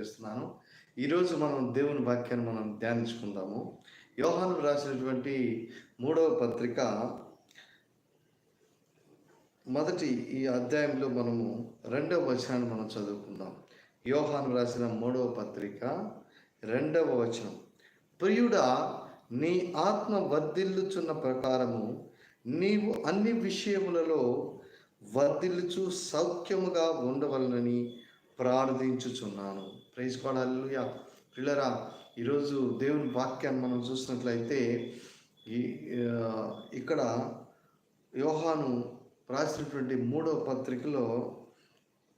చేస్తున్నాను. ఈరోజు మనం దేవుని వాక్యాన్ని మనం ధ్యానించుకుందాము. యోహాను రాసినటువంటి మూడవ పత్రిక మొదటి ఈ అధ్యాయంలో మనము రెండవ వచనాన్ని మనం చదువుకుందాం. యోహాను రాసిన మూడవ పత్రిక రెండవ వచనం. ప్రియుడా నీ ఆత్మ వర్ధిల్లుచున్న ప్రకారము నీవు అన్ని విషయములలో వర్ధిల్లుచు సౌఖ్యముగా ఉండవలనని ప్రార్థించుచున్నాను. ప్రైజ్ కోడాలుయా పిల్లరా ఈరోజు దేవుని వాక్యాన్ని మనం చూసినట్లయితే ఈ ఇక్కడ యోహాను రాసినటువంటి మూడవ పత్రికలో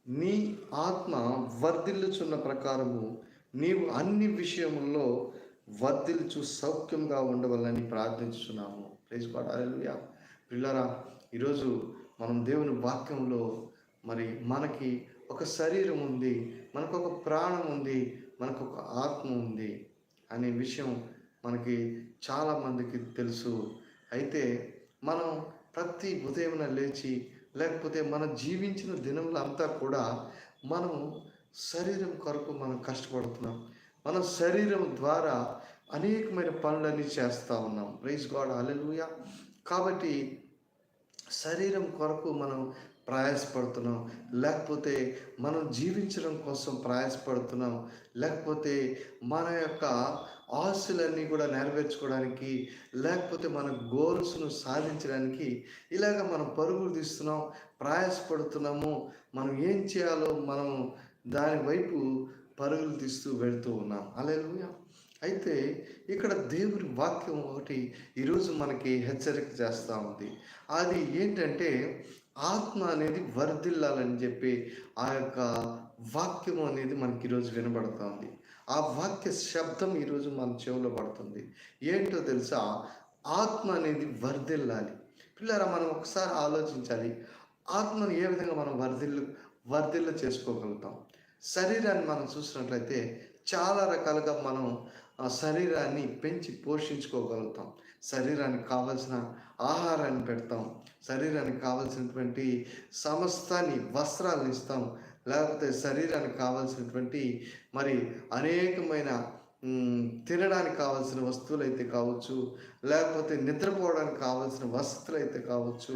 నీ ఆత్మ వర్ధిల్లుచున్న ప్రకారము నీవు అన్ని విషయముల్లో వర్ధిల్చు సౌఖ్యంగా ఉండవాలని ప్రార్థించుతున్నాము ప్రైజ్ పాడాలయ్యా పిల్లరా ఈరోజు మనం దేవుని వాక్యంలో మరి మనకి ఒక శరీరం ఉంది. మనకు ఒక ప్రాణం ఉంది మనకు ఒక ఆత్మ ఉంది అనే విషయం మనకి చాలామందికి తెలుసు. అయితే మనం ప్రతి ఉదయం లేచి లేకపోతే మనం జీవించిన దినములంతా కూడా మనం శరీరం కొరకు మనం కష్టపడుతున్నాం. మన శరీరం ద్వారా అనేకమైన పనులన్నీ చేస్తూ ఉన్నాం. ప్రైజ్ గాడ్ అలెలుయ కాబట్టి శరీరం కొరకు మనం ప్రయాసపడుతున్నాం. లేకపోతే మనం జీవించడం కోసం ప్రయాసపడుతున్నాం. లేకపోతే మన యొక్క ఆశలన్నీ కూడా నెరవేర్చుకోవడానికి లేకపోతే మన గోల్స్ను సాధించడానికి ఇలాగ మనం పరుగులు తీస్తున్నాం ప్రయాసపడుతున్నాము. మనం ఏం చేయాలో మనం దాని వైపు పరుగులు తీస్తూ వెళ్తూ ఉన్నాం. అలా అయితే ఇక్కడ దేవుని వాక్యం ఒకటి ఈరోజు మనకి హెచ్చరిక చేస్తూ ఉంది. అది ఏంటంటే ఆత్మ అనేది వర్ధిల్లాలని చెప్పి ఆ యొక్క వాక్యం అనేది మనకి ఈరోజు వినబడుతుంది ఆ వాక్య శబ్దం ఈరోజు మన చెవిలో పడుతుంది. ఏంటో తెలుసా? ఆత్మ అనేది వర్ధిల్లాలి. పిల్లరా మనం ఒకసారి ఆలోచించాలి. ఆత్మను ఏ విధంగా మనం వర్ధిల్లు వర్ధిల్ల చేసుకోగలుగుతాం? శరీరాన్ని మనం చూసినట్లయితే చాలా రకాలుగా మనం శరీరాన్ని పెంచి పోషించుకోగలుగుతాం. శరీరానికి కావలసిన ఆహారాన్ని పెడతాం శరీరానికి కావలసినటువంటి సమస్తాన్ని వస్త్రాలను ఇస్తాం. లేకపోతే శరీరానికి కావలసినటువంటి మరి అనేకమైన తినడానికి కావాల్సిన వస్తువులు అయితే కావచ్చు లేకపోతే నిద్రపోవడానికి కావాల్సిన వసతులు అయితే కావచ్చు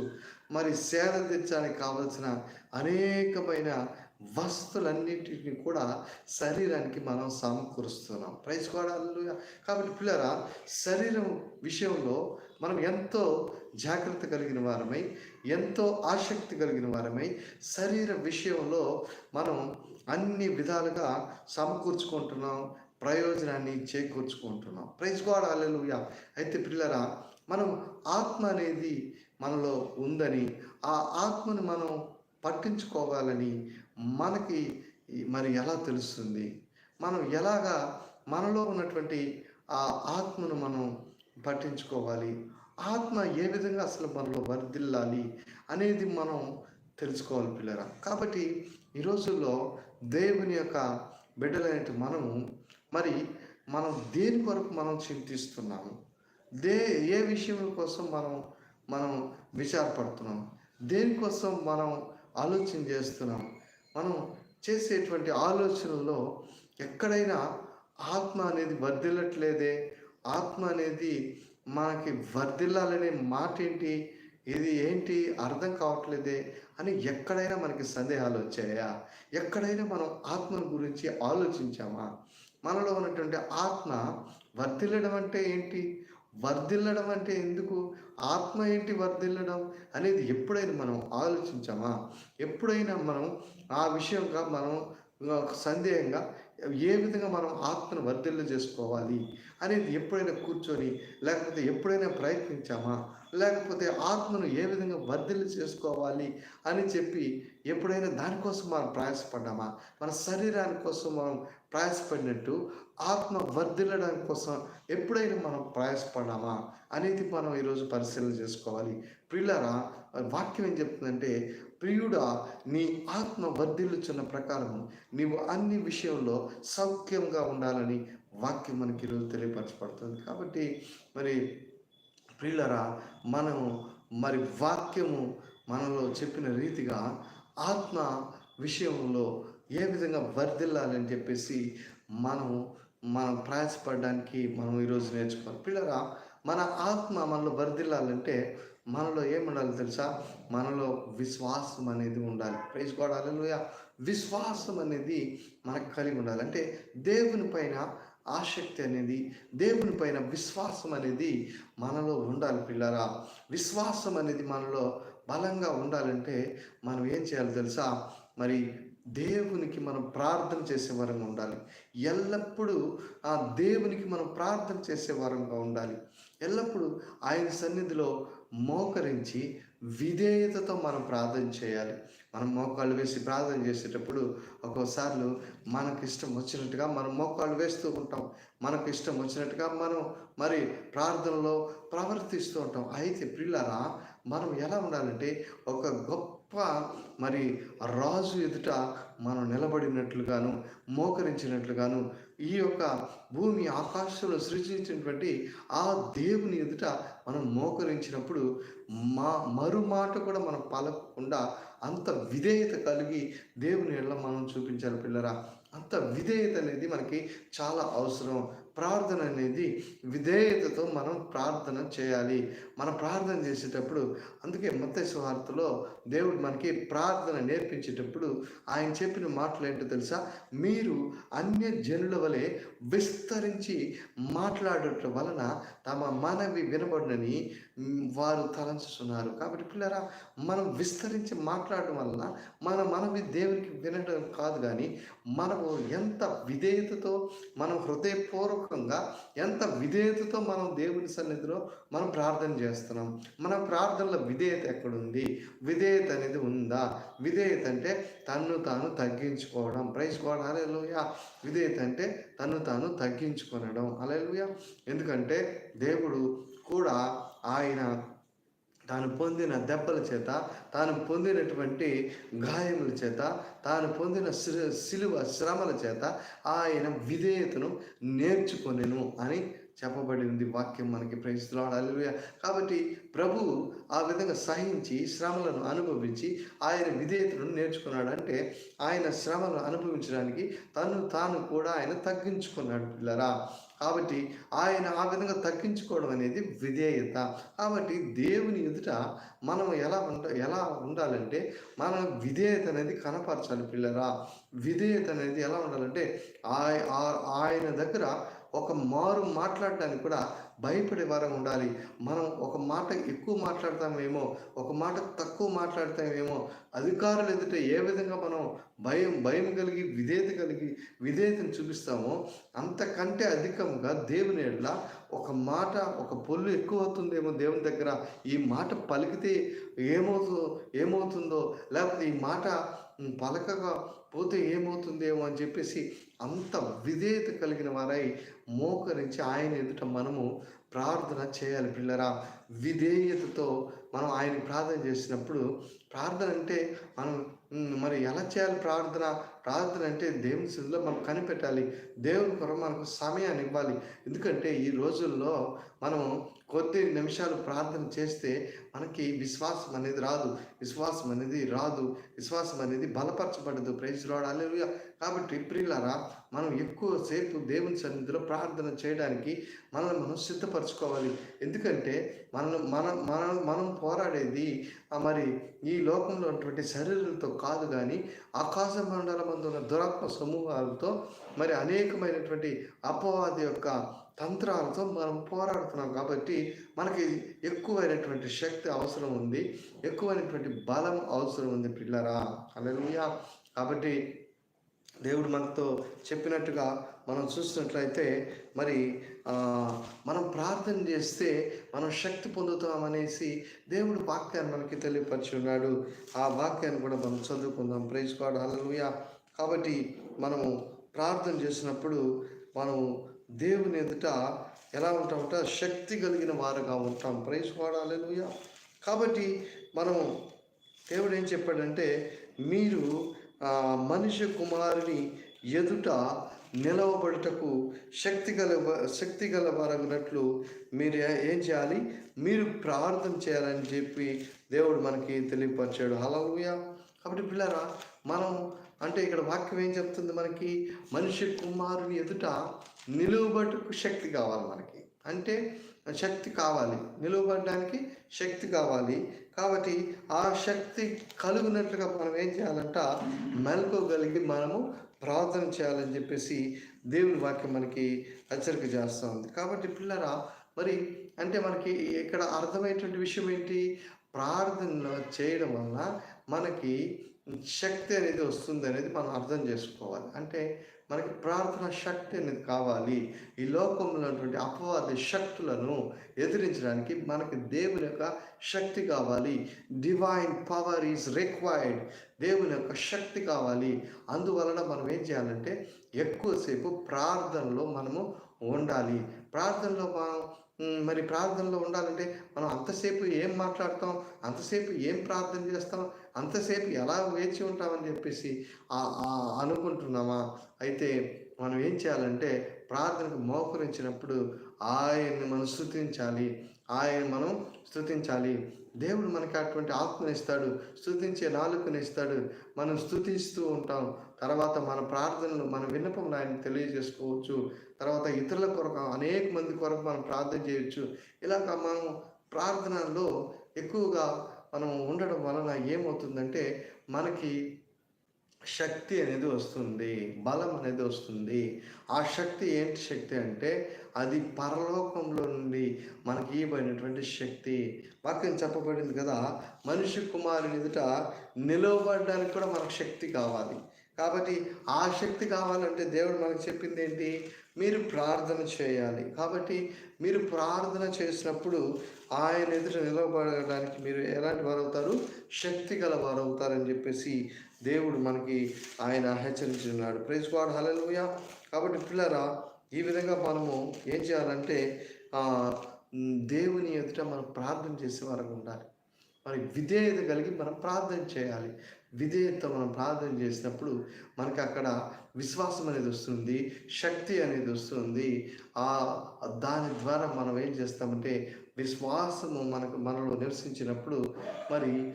మరి సేద తెచ్చడానికి కావలసిన అనేకమైన వస్తువులన్నింటిని కూడా శరీరానికి మనం సమకూరుస్తున్నాం. ప్రైజ్ కూడా కాబట్టి పిల్లరా శరీరం విషయంలో మనం ఎంతో జాగ్రత్త కలిగిన వారమై ఎంతో ఆసక్తి కలిగిన వారమై శరీర విషయంలో మనం అన్ని విధాలుగా సమకూర్చుకుంటున్నాం ప్రయోజనాన్ని చేకూర్చుకుంటున్నాం. ప్రైజ్ గాడ్ హల్లెలూయా అయితే పిల్లరా మనం ఆత్మ అనేది మనలో ఉందని ఆ ఆత్మను మనం పట్టించుకోవాలని మనకి మరి ఎలా తెలుస్తుంది? మనం ఎలాగా మనలో ఉన్నటువంటి ఆ ఆత్మను మనం పట్టించుకోవాలి. ఆత్మ ఏ విధంగా అసలు మనలో వర్ధిల్లాలి అనేది మనం తెలుసుకోవాలి పిల్లరా. కాబట్టి ఈ రోజుల్లో దేవుని యొక్క బిడ్డలైన మనము మరి మనం దేని కొరకు మనం చింతిస్తున్నాము? దే ఏ విషయం కోసం మనం మనం విచారపడుతున్నాం? దేనికోసం మనం ఆలోచన చేస్తున్నాం? మనం చేసేటువంటి ఆలోచనలో ఎక్కడైనా ఆత్మ అనేది వర్ధిల్లట్లేదే? ఆత్మ అనేది మనకి వర్ధిల్లాలనే మాట ఏంటి ఇది ఏంటి? అర్థం కావట్లేదే అని ఎక్కడైనా మనకి సందేహాలు వచ్చాయా? ఎక్కడైనా మనం ఆత్మను గురించి ఆలోచించామా? మనలో ఉన్నటువంటి ఆత్మ వర్ధిల్లడం అంటే ఏంటి? వర్ధిల్లడం అంటే ఎందుకు? ఆత్మ ఏంటి వర్ధిల్లడం అనేది ఎప్పుడైనా మనం ఆలోచించామా? ఎప్పుడైనా మనం ఆ విషయంగా మనం ఒక సందేహంగా ఏ విధంగా మనం ఆత్మను వర్ధిల్ల చేసుకోవాలి అనేది ఎప్పుడైనా కూర్చొని లేకపోతే ఎప్పుడైనా ప్రయత్నించామా? లేకపోతే ఆత్మను ఏ విధంగా వర్ధిల్ల చేసుకోవాలి అని చెప్పి ఎప్పుడైనా దానికోసం మనం ప్రయాసపడ్డామా? మన శరీరాని కోసం మనం ప్రయాసపడినట్టు ఆత్మ వర్ధిల్లడం కోసం ఎప్పుడైనా మనం ప్రయాసపడ్డామా అనేది మనం ఈరోజు పరిశీలన చేసుకోవాలి. పిల్లరా వాక్యం ఏం చెప్తుందంటే ప్రియుడా నీ ఆత్మ వర్ధిల్లుచున్న ప్రకారం నీవు అన్ని విషయంలో సౌఖ్యంగా ఉండాలని వాక్యం మనకి ఈరోజు తెలియపరచబడుతుంది. కాబట్టి మరి ప్రియులరా మనము మరి వాక్యము మనలో చెప్పిన రీతిగా ఆత్మ విషయంలో ఏ విధంగా వర్ధిల్లాలని చెప్పేసి మనం మనం ప్రయాసపడడానికి మనం ఈరోజు నేర్చుకోవాలి. పిల్లరా మన ఆత్మ మనలో వర్ధిల్లాలంటే మనలో ఏముండాలి తెలుసా? మనలో విశ్వాసం అనేది ఉండాలి. ప్రైజ్ కూడా విశ్వాసం అనేది మనకు కలిగి ఉండాలి. అంటే దేవుని పైన ఆసక్తి అనేది దేవుని పైన విశ్వాసం అనేది మనలో ఉండాలి పిల్లరా. విశ్వాసం అనేది మనలో బలంగా ఉండాలంటే మనం ఏం చేయాలి తెలుసా? మరి దేవునికి మనం ప్రార్థన చేసే వరంగా ఉండాలి. ఎల్లప్పుడూ ఆ దేవునికి మనం ప్రార్థన చేసే వరంగా ఉండాలి. ఎల్లప్పుడూ ఆయన సన్నిధిలో మోకరించి విధేయతతో మనం ప్రార్థన చేయాలి. మనం మోకాళ్ళు వేసి ప్రార్థన చేసేటప్పుడు ఒక్కోసార్లు మనకు ఇష్టం వచ్చినట్టుగా మనం మోకాళ్ళు వేస్తూ ఉంటాం. మనకు ఇష్టం వచ్చినట్టుగా మనం మరి ప్రార్థనలో ప్రవర్తిస్తూ ఉంటాం. అయితే పిల్లరా మనం ఎలా ఉండాలంటే ఒక గొప్ప మరి రాజు ఎదుట మనం నిలబడినట్లుగాను మోకరించినట్లుగాను ఈ యొక్క భూమి ఆకాశంలో సృష్టించినటువంటి ఆ దేవుని ఎదుట మనం మోకరించినప్పుడు మా మరుమాట కూడా మనం పలకకుండా అంత విధేయత కలిగి దేవుని ఎళ్ళ మనం చూపించాలి పిల్లరా. అంత విధేయత అనేది మనకి చాలా అవసరం. ప్రార్థన అనేది విధేయతతో మనం ప్రార్థన చేయాలి. మనం ప్రార్థన చేసేటప్పుడు అందుకే మత వార్తలో దేవుడు మనకి ప్రార్థన నేర్పించేటప్పుడు ఆయన చెప్పిన మాటలు ఏంటో తెలుసా? మీరు అన్య జనుల వలె విస్తరించి మాట్లాడటం వలన తమ మనవి వినబడినని వారు తలంచుతున్నారు కాబట్టి పిల్లరా మనం విస్తరించి మాట్లాడడం వలన మన మనవి దేవునికి వినడం కాదు కానీ మనము ఎంత విధేయతతో మనం హృదయపూర్వకంగా ఎంత విధేయతతో మనం దేవుని సన్నిధిలో మనం ప్రార్థన చేస్తున్నాం. మన ప్రార్థనలో విధేయత ఎక్కడుంది? విధేయత అనేది ఉందా? విధేయత అంటే తన్ను తాను తగ్గించుకోవడం. ప్రైజ్ కూడా అలెలుయ విధేయత అంటే తన్ను తాను తగ్గించుకొనడం. అలెలుయా ఎందుకంటే దేవుడు కూడా ఆయన తాను పొందిన దెబ్బల చేత తాను పొందినటువంటి గాయముల చేత తాను పొందిన సిలువ శ్రమల చేత ఆయన విధేయతను నేర్చుకొనెను అని చెప్పబడింది వాక్యం మనకి. ప్రయత్నిస్తున్నాడు కాబట్టి ప్రభు ఆ విధంగా సహించి శ్రమలను అనుభవించి ఆయన విధేయతను నేర్చుకున్నాడు అంటే ఆయన శ్రమను అనుభవించడానికి తను తాను కూడా ఆయన తగ్గించుకున్నాడు పిల్లరా. కాబట్టి ఆయన ఆ విధంగా తగ్గించుకోవడం అనేది విధేయత. కాబట్టి దేవుని ఎదుట మనం ఎలా ఉండ ఎలా ఉండాలంటే మనం విధేయత అనేది కనపరచాలి పిల్లరా. విధేయత అనేది ఎలా ఉండాలంటే ఆయన దగ్గర ఒక మారు మాట్లాడడానికి కూడా భయపడే వారం ఉండాలి. మనం ఒక మాట ఎక్కువ మాట్లాడతామేమో ఒక మాట తక్కువ మాట్లాడతామేమో అధికారులు ఎదుట ఏ విధంగా మనం భయం భయం కలిగి విధేయత కలిగి విధేయతను చూపిస్తామో అంతకంటే అధికంగా దేవుని ఎడ్ల ఒక మాట ఒక పొల్లు ఎక్కువ అవుతుందేమో దేవుని దగ్గర. ఈ మాట పలికితే ఏమవుతుందో ఏమవుతుందో లేకపోతే ఈ మాట పలకగా పోతే ఏమవుతుందేమో అని చెప్పేసి అంత విధేయత కలిగిన వారై మోకరించి ఆయన ఎదుట మనము ప్రార్థన చేయాలి పిల్లరా. విధేయతతో మనం ఆయన ప్రార్థన చేసినప్పుడు ప్రార్థన అంటే మనం మరి ఎలా చేయాలి ప్రార్థన? ప్రార్థన అంటే దేవుని స్థితిలో మనం కనిపెట్టాలి. దేవుని కొరకు మనకు సమయాన్ని ఇవ్వాలి. ఎందుకంటే ఈ రోజుల్లో మనం కొద్ది నిమిషాలు ప్రార్థన చేస్తే మనకి విశ్వాసం అనేది రాదు. విశ్వాసం అనేది రాదు. విశ్వాసం అనేది బలపరచబడదు. ప్రైజ్ రాడు కాబట్టి ప్రియులారా మనం ఎక్కువసేపు దేవుని సన్నిధిలో ప్రార్థన చేయడానికి మనల్ని మనం సిద్ధపరచుకోవాలి. ఎందుకంటే మనం మన మన మనం పోరాడేది మరి ఈ లోకంలో ఉన్నటువంటి శరీరాలతో కాదు కానీ ఆకాశ మండలం ఉన్న దురాత్మ సమూహాలతో మరి అనేకమైనటువంటి అపవాది యొక్క తంత్రాలతో మనం పోరాడుతున్నాం కాబట్టి మనకి ఎక్కువైనటువంటి శక్తి అవసరం ఉంది. ఎక్కువైనటువంటి బలం అవసరం ఉంది పిల్లరా. అలా కాబట్టి దేవుడు మనతో చెప్పినట్టుగా మనం చూసినట్లయితే మరి మనం ప్రార్థన చేస్తే మనం శక్తి పొందుతామనేసి దేవుడు వాక్యాన్ని మనకి తెలియపరిచి ఉన్నాడు ఆ వాక్యాన్ని కూడా మనం చదువుకుందాం. ప్రైజ్కోవడం అలలుయ కాబట్టి మనము ప్రార్థన చేసినప్పుడు మనం దేవుని ఎదుట ఎలా ఉంటామంటే? శక్తి కలిగిన వారుగా ఉంటాం. ప్రైజ్ వాడాలి కాబట్టి మనం దేవుడు ఏం చెప్పాడంటే మీరు మనిషి కుమారుని ఎదుట నిలవబడుటకు శక్తి గల శక్తి గల వారగినట్లు మీరు ఏం చేయాలి? మీరు ప్రార్థన చేయాలని చెప్పి దేవుడు మనకి తెలియపరిచాడు. హలలుయ కాబట్టి పిల్లరా మనం అంటే ఇక్కడ వాక్యం ఏం చెప్తుంది మనకి? మనిషి కుమారుని ఎదుట నిలువబట్టుకు శక్తి కావాలి మనకి. అంటే శక్తి కావాలి. నిలువబడడానికి శక్తి కావాలి. కాబట్టి ఆ శక్తి కలుగునట్లుగా మనం ఏం చేయాలంట? మెలకోగలిగి మనము ప్రార్థన చేయాలని చెప్పేసి దేవుని వాక్యం మనకి హెచ్చరిక చేస్తూ ఉంది. కాబట్టి పిల్లరా మరి అంటే మనకి ఇక్కడ అర్థమయ్యేటువంటి విషయం ఏంటి? ప్రార్థన చేయడం వల్ల మనకి శక్తి అనేది వస్తుంది అనేది మనం అర్థం చేసుకోవాలి. అంటే మనకి ప్రార్థన శక్తి అనేది కావాలి. ఈ లోకంలో ఉన్నటువంటి అపవాద శక్తులను ఎదిరించడానికి మనకి దేవుని యొక్క శక్తి కావాలి. డివైన్ పవర్ ఈజ్ రిక్వైర్డ్ దేవుని యొక్క శక్తి కావాలి. అందువలన మనం ఏం చేయాలంటే ఎక్కువసేపు ప్రార్థనలో మనము ఉండాలి. ప్రార్థనలో మనం మరి ప్రార్థనలో ఉండాలంటే మనం అంతసేపు ఏం మాట్లాడతాం? అంతసేపు ఏం ప్రార్థన చేస్తాం? అంతసేపు ఎలా వేచి ఉంటామని చెప్పేసి అనుకుంటున్నామా? అయితే మనం ఏం చేయాలంటే ప్రార్థనకు మోకరించినప్పుడు ఆయన్ని మనం స్థుతించాలి ఆయన మనం స్థుతించాలి దేవుడు మనకి అటువంటి ఆత్మనిస్తాడు స్థుతించే నాలుకనిస్తాడు మనం స్థుతిస్తూ ఉంటాం. తర్వాత మన ప్రార్థనలు మన విన్నపం ఆయన తెలియజేసుకోవచ్చు. తర్వాత ఇతరుల కొరకు అనేక మంది కొరకు మనం ప్రార్థన చేయొచ్చు. ఇలాగ మనం ప్రార్థనలో ఎక్కువగా మనం ఉండడం వలన ఏమవుతుందంటే మనకి శక్తి అనేది వస్తుంది బలం అనేది వస్తుంది. ఆ శక్తి ఏంటి శక్తి అంటే అది పరలోకంలో నుండి మనకి ఇవ్వబడినటువంటి శక్తి. వాక్యం చెప్పబడింది కదా మనిషి కుమారుని ఎదుట నిలవబడడానికి కూడా మనకు శక్తి కావాలి. కాబట్టి ఆ శక్తి కావాలంటే దేవుడు మనకు చెప్పింది ఏంటి? మీరు ప్రార్థన చేయాలి. కాబట్టి మీరు ప్రార్థన చేసినప్పుడు ఆయన ఎదుట నిలవబడడానికి మీరు ఎలాంటి వారు అవుతారు శక్తి గల వారు అవుతారని చెప్పేసి దేవుడు మనకి ఆయన హెచ్చరించున్నాడు. ప్రైజ్ వాడు హలలుయా కాబట్టి పిల్లరా ఈ విధంగా మనము ఏం చేయాలంటే దేవుని ఎదుట మనం ప్రార్థన చేసే వారికి ఉండాలి. మరి విధేయత కలిగి మనం ప్రార్థన చేయాలి. విధేయత మనం ప్రార్థన చేసినప్పుడు మనకు అక్కడ విశ్వాసం అనేది వస్తుంది శక్తి అనేది వస్తుంది. ఆ దాని ద్వారా మనం ఏం చేస్తామంటే విశ్వాసము మనకు మనలో నివసించినప్పుడు మరి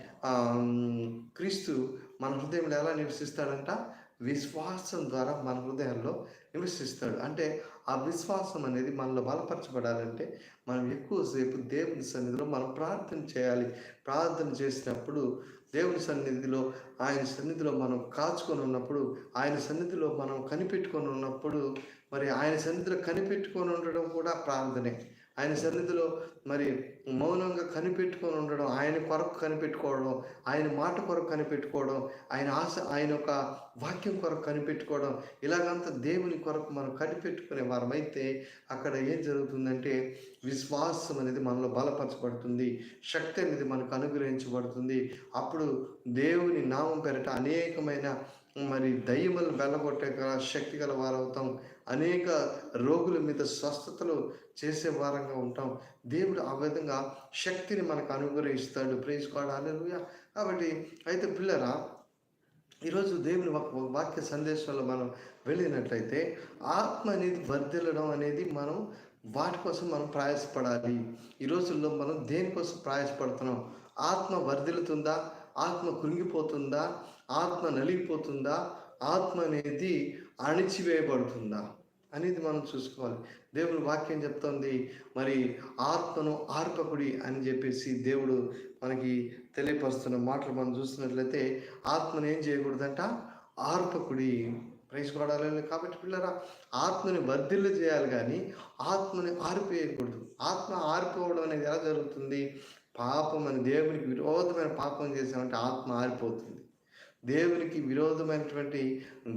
క్రీస్తు మన హృదయంలో ఎలా నివసిస్తాడంట? విశ్వాసం ద్వారా మన హృదయాల్లో నివసిస్తాడు. అంటే ఆ విశ్వాసం అనేది మనలో బలపరచబడాలంటే మనం ఎక్కువసేపు దేవుని సన్నిధిలో మనం ప్రార్థన చేయాలి. ప్రార్థన చేసినప్పుడు దేవుని సన్నిధిలో ఆయన సన్నిధిలో మనం కాచుకొని ఉన్నప్పుడు ఆయన సన్నిధిలో మనం కనిపెట్టుకొని ఉన్నప్పుడు మరి ఆయన సన్నిధిలో కనిపెట్టుకొని ఉండడం కూడా ప్రార్థనే. ఆయన సన్నిధిలో మరి మౌనంగా కనిపెట్టుకొని ఉండడం ఆయన కొరకు కనిపెట్టుకోవడం ఆయన మాట కొరకు కనిపెట్టుకోవడం ఆయన ఆశ ఆయన యొక్క వాక్యం కొరకు కనిపెట్టుకోవడం ఇలాగంతా దేవుని కొరకు మనం కనిపెట్టుకునే వారమైతే అక్కడ ఏం జరుగుతుందంటే విశ్వాసం అనేది మనలో బలపరచబడుతుంది శక్తి అనేది మనకు అనుగ్రహించబడుతుంది. అప్పుడు దేవుని నామం పెరట అనేకమైన మరి దయ్యములను వెళ్ళగొట్టే శక్తి గల వారవుతాం. అనేక రోగుల మీద స్వస్థతలు చేసే వారంగా ఉంటాం. దేవుడు ఆ విధంగా శక్తిని మనకు అనుగ్రహిస్తాడు. ప్రేజ్ కాడ్ కాబట్టి అయితే పిల్లరా ఈరోజు దేవుని వాక్య సందేశంలో మనం వెళ్ళినట్లయితే ఆత్మ అనేది వర్ధిల్లడం అనేది మనం వాటి కోసం మనం ప్రయాసపడాలి. ఈ రోజుల్లో మనం దేనికోసం ప్రయాసపడుతున్నాం? ఆత్మ వర్ధిల్లుతుందా? ఆత్మ కృంగిపోతుందా? ఆత్మ నలిగిపోతుందా? ఆత్మ అనేది అణిచివేయబడుతుందా అనేది మనం చూసుకోవాలి. దేవుని వాక్యం చెప్తోంది మరి ఆత్మను ఆర్పకుడి అని చెప్పేసి దేవుడు మనకి తెలియపరుస్తున్న మాటలు మనం చూస్తున్నట్లయితే ఆత్మను ఏం చేయకూడదంట? ఆర్పకుడి. ప్రైజ్ కాబట్టి పిల్లరా ఆత్మని వర్ధిల్లు చేయాలి కానీ ఆత్మని ఆరిపోయకూడదు. ఆత్మ ఆరిపోవడం అనేది ఎలా జరుగుతుంది? పాపం అని దేవునికి విరోధమైన పాపం చేసామంటే ఆత్మ ఆరిపోతుంది. దేవునికి విరోధమైనటువంటి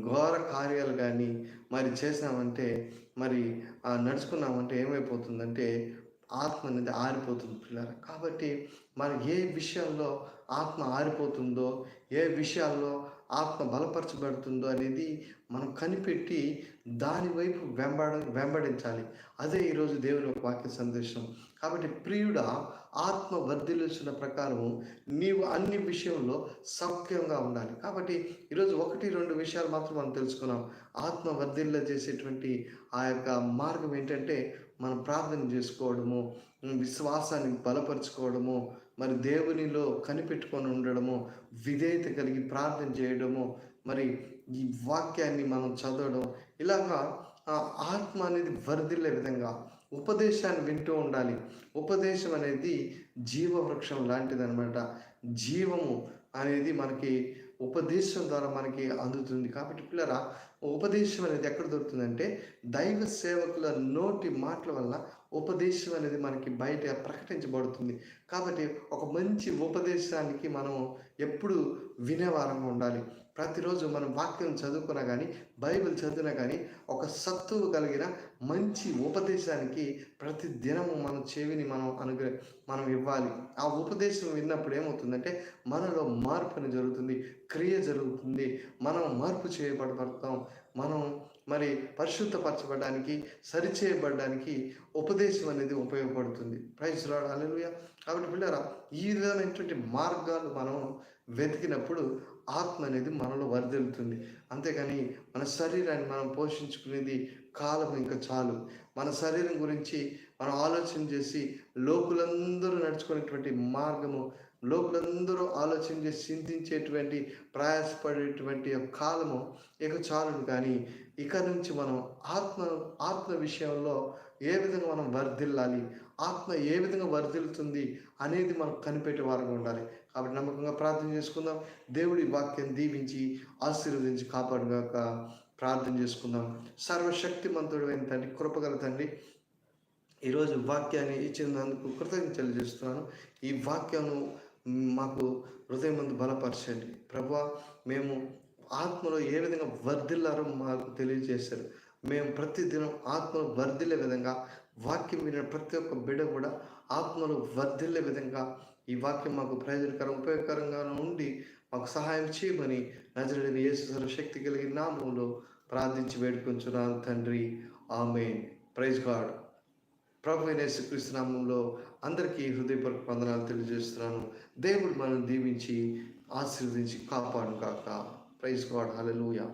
ఘోర కార్యాలు కానీ మరి చేసినామంటే మరి నడుచుకున్నామంటే ఏమైపోతుందంటే ఆత్మ అనేది ఆరిపోతుంది పిల్లల కాబట్టి మనం ఏ విషయాల్లో ఆత్మ ఆరిపోతుందో ఏ విషయాల్లో ఆత్మ బలపరచబడుతుందో అనేది మనం కనిపెట్టి దాని వైపు వెంబడ వెంబడించాలి. అదే ఈరోజు దేవుని యొక్క వాక్య సందేశం. కాబట్టి ప్రియుడ ఆత్మ వర్ధిల్సిన ప్రకారము నీవు అన్ని విషయంలో సౌఖ్యంగా ఉండాలి. కాబట్టి ఈరోజు ఒకటి రెండు విషయాలు మాత్రం మనం తెలుసుకున్నాం. ఆత్మ వర్ధిల్ల చేసేటువంటి ఆ యొక్క మార్గం ఏంటంటే మనం ప్రార్థన చేసుకోవడము విశ్వాసాన్ని బలపరచుకోవడము మరి దేవునిలో కనిపెట్టుకొని ఉండడము విధేయత కలిగి ప్రార్థన చేయడము మరి ఈ వాక్యాన్ని మనం చదవడం ఇలాగా ఆ ఆత్మ అనేది వరదిల్లే విధంగా ఉపదేశాన్ని వింటూ ఉండాలి. ఉపదేశం అనేది జీవవృక్షం లాంటిదన్నమాట. జీవము అనేది మనకి ఉపదేశం ద్వారా మనకి అందుతుంది. కాబట్టి పిల్లరా ఉపదేశం అనేది ఎక్కడ దొరుకుతుందంటే దైవ సేవకుల నోటి మాటల వల్ల ఉపదేశం అనేది మనకి బయట ప్రకటించబడుతుంది. కాబట్టి ఒక మంచి ఉపదేశానికి మనం ఎప్పుడు వినేవారంగా ఉండాలి. ప్రతిరోజు మనం వాక్యం చదువుకున్నా కానీ బైబిల్ చదివినా కానీ ఒక సత్తువు కలిగిన మంచి ఉపదేశానికి ప్రతి దినము మన చెవిని మనం అనుగ్ర మనం ఇవ్వాలి. ఆ ఉపదేశం విన్నప్పుడు ఏమవుతుందంటే మనలో మార్పు జరుగుతుంది క్రియ జరుగుతుంది. మనం మార్పు చేయబడబడతాం మనం మరి పరిశుద్ధపరచబడడానికి సరిచేయబడడానికి ఉపదేశం అనేది ఉపయోగపడుతుంది. ప్రైజ్ రాడు అలెలుయ కాబట్టి పిల్లరా ఈ విధమైనటువంటి మార్గాలు మనం వెతికినప్పుడు ఆత్మ అనేది మనలో వరదలుతుంది. అంతేకాని మన శరీరాన్ని మనం పోషించుకునేది కాలం ఇంకా చాలు. మన శరీరం గురించి మనం ఆలోచన చేసి లోకులందరూ నడుచుకునేటువంటి మార్గము లోకులందరూ ఆలోచించి చింతించేటువంటి ప్రయాసపడేటువంటి కాలము ఇక చాలును కానీ ఇక నుంచి మనం ఆత్మ ఆత్మ విషయంలో ఏ విధంగా మనం వర్ధిల్లాలి ఆత్మ ఏ విధంగా వర్ధిల్లుతుంది అనేది మనం కనిపెట్టే వారంగా ఉండాలి. కాబట్టి నమ్మకంగా ప్రార్థన చేసుకుందాం. దేవుడి వాక్యం దీవించి ఆశీర్వదించి కాపాడుగాక ప్రార్థన చేసుకుందాం. సర్వశక్తిమంతుడు అయిన తండ్రి కృపగల తండ్రి ఈరోజు వాక్యాన్ని ఇచ్చినందుకు కృతజ్ఞతలు చేస్తున్నాను ఈ వాక్యము మాకు హృదయం ముందు బలపరచండి. ప్రభా మేము ఆత్మలో ఏ విధంగా వర్ధిల్లారో మాకు తెలియజేశారు. మేము ప్రతిదినం ఆత్మలో వర్ధిల్లే విధంగా వాక్యం విన్న ప్రతి ఒక్క బిడ్డ కూడా ఆత్మలో వర్ధిల్లే విధంగా ఈ వాక్యం మాకు ప్రయోజనకరం ఉపయోగకరంగా ఉండి మాకు సహాయం చేయమని నజరుడిని యేసు శక్తి కలిగిన నామంలో ప్రార్థించి వేడుకొంచున్నాను తండ్రి. ఆమె ప్రైజ్ గాడ్. ప్రభు అయిన యేసుక్రీస్తు నామంలో అందరికీ హృదయపూర్వక వందనాలు తెలియజేస్తున్నాను. దేవుడు మనల్ని దీవించి ఆశీర్వదించి కాపాడు కాక. ప్రైజ్ గాడ్ హలలుయా